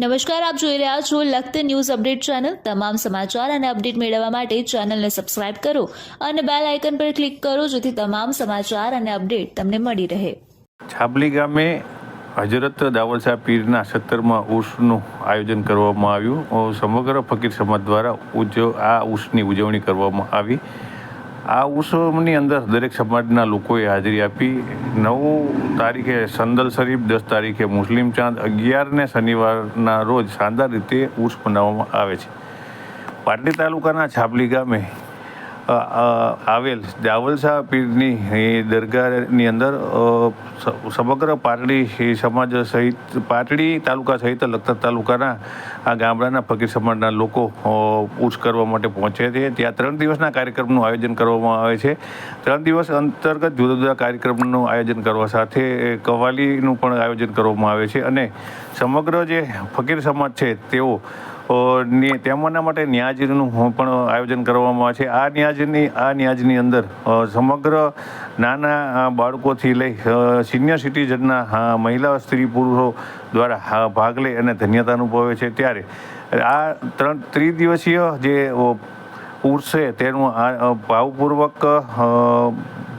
નમસ્કાર, આપ જોઈ રહ્યા છો લખત ન્યૂઝ અપડેટ ચેનલ. તમામ સમાચાર અને અપડેટ મેળવવા માટે ચેનલને સબસ્ક્રાઇબ કરો અને બેલ આઇકન પર ક્લિક કરો જેથી તમામ સમાચાર અને અપડેટ તમને મળી રહે. છાબલી ગામે હજરત દાવલશા પીરના સત્તરમાં ઉર્સનું આયોજન કરવામાં આવ્યું. સમગ્ર ફકીર સમાજ દ્વારા ઉજવ, આ ઉર્સની ઉજવણી કરવામાં આવી. આ ઉત્સવની અંદર દરેક સમાજના લોકોએ હાજરી આપી. નવ તારીખે સંદલ શરીફ, દસ તારીખે મુસ્લિમ ચાંદ, અગિયારને શનિવારના રોજ શાનદાર રીતે ઉર્સ મનાવવામાં આવે છે. પાટડી તાલુકાના છાપલી ગામે આવેલ દાવલશા પીરની દરગાહની અંદર સમગ્ર પાટડી સમાજ સહિત પાટડી તાલુકા સહિત લખતર તાલુકાના આ ગામડાના ફકીર સમાજના લોકો અ, કરવા માટે પહોંચે છે. ત્યાં ત્રણ દિવસના કાર્યક્રમનું આયોજન કરવામાં આવે છે. ત્રણ દિવસ અંતર્ગત જુદા જુદા કાર્યક્રમનું આયોજન કરવા સાથે કવાલીનું પણ આયોજન કરવામાં આવે છે. અને સમગ્ર જે ફકીર સમાજ છે તેઓ તેમાંના માટે ન્યાજનું પણ આયોજન કરવામાં આવે છે. આ ન્યાજની આ ન્યાજની અંદર સમગ્ર નાના બાળકોથી લઈ સિનિયર સિટીઝનના મહિલા સ્ત્રી પુરુષો દ્વારા ભાગ લઈ અને ધન્યતા અનુભવે છે. ત્યારે આ ત્રણ ત્રિદિવસીય જે અ, તેનું ભાવપૂર્વક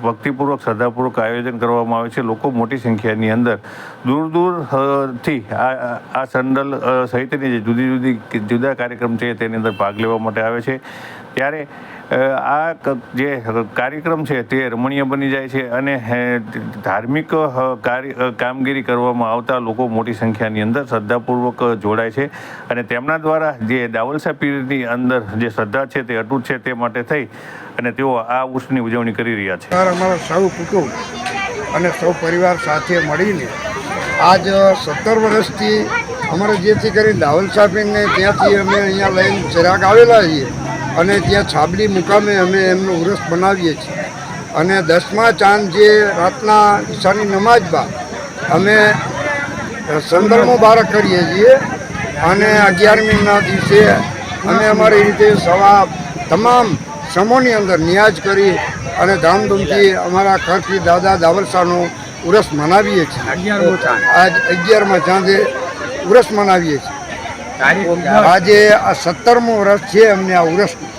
ભક્તિપૂર્વક, શ્રદ્ધાપૂર્વક આયોજન કરવામાં આવે છે. લોકો મોટી સંખ્યાની અંદર દૂર દૂરથી આ, આ- સંડલ સહિતની જે જુદી જુદી જુદા કાર્યક્રમ છે તેની અંદર ભાગ લેવા માટે આવે છે. ત્યારે આ જે કાર્યક્રમ છે તે રમણીય બની જાય છે અને ધાર્મિક કાર્ય કામગીરી કરવામાં આવતા લોકો મોટી સંખ્યાની અંદર શ્રદ્ધાપૂર્વક જોડાય છે અને તેમના દ્વારા જે દાવલસા પીરની અંદર જે શ્રદ્ધા છે તે અટૂટ છે તે માટે થઈ અને તેઓ આ ઉષ્ણની ઉજવણી કરી રહ્યા છે. અમારા સૌ કુટુંબ અને સૌ પરિવાર સાથે મળીને આજ સત્તર વર્ષથી અમારે જેથી કરી દાવલ સાહેબને ત્યાંથી અમે અહીંયા લઈને ચિરાગ આવેલા છીએ અને ત્યાં છાબડી મુકામે અમે એમનો ઉરસ બનાવીએ છીએ. અને દસમા ચાંદ જે રાતના ઈશાની નમાજ બાદ અમે સંદર મુબારક કરીએ છીએ અને અગિયારમીના દિવસે અમે અમારી રીતે સવા તમામ સમૂહની અંદર નિયાજ કરી અને ધામધૂમથી અમારા ઘરથી દાદા દાવરસાનો ઉરસ મનાવીએ છીએ. આજ અગિયારમાં ચાંદે ઉરસ મનાવીએ છીએ. આજે આ સત્તરમો વર્ષ છે અમને આ ઉરસનું.